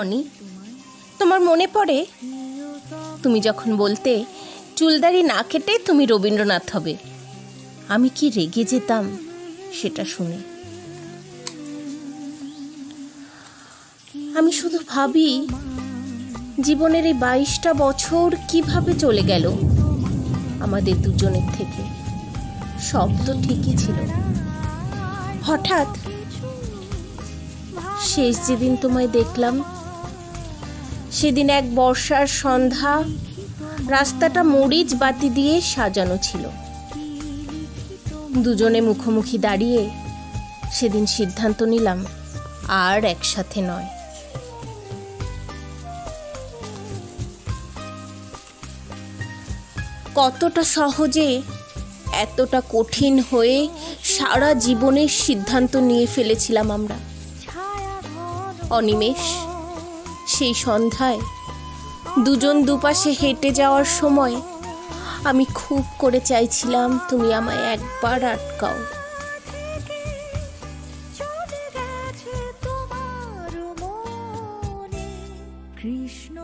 অনি, তোমার মনে পড়ে? তুমি যখন বলতে চুলদারি না কেটে তুমি রবীন্দ্রনাথ হবে, আমি কি রেগে যেতাম সেটা শুনে। আমি শুধু ভাবি, জীবনের এই বাইশটা বছর কীভাবে চলে গেল আমাদের দুজনের থেকে। সব তো ঠিকই ছিল। হঠাৎ শেষ যেদিন তোমায় দেখলাম, সেদিন এক বর্ষার সন্ধ্যা রাস্তাটা মরিচ বাতি দিয়ে সাজানো ছিল। দুজনে মুখোমুখি দাঁড়িয়ে সেদিন সিদ্ধান্ত নিলাম, আর একসাথে নয়। কতটা সহজে, এতটা কঠিন হয়ে সারা জীবনের সিদ্ধান্ত নিয়ে ফেলেছিলাম আমরা। অনিমেষ, সেই সন্ধ্যায় দুজন দুপাশে হেঁটে যাওয়ার সময় আমি খুব করে চাইছিলাম তুমি আমায় একবার আটকাও। কৃষ্ণ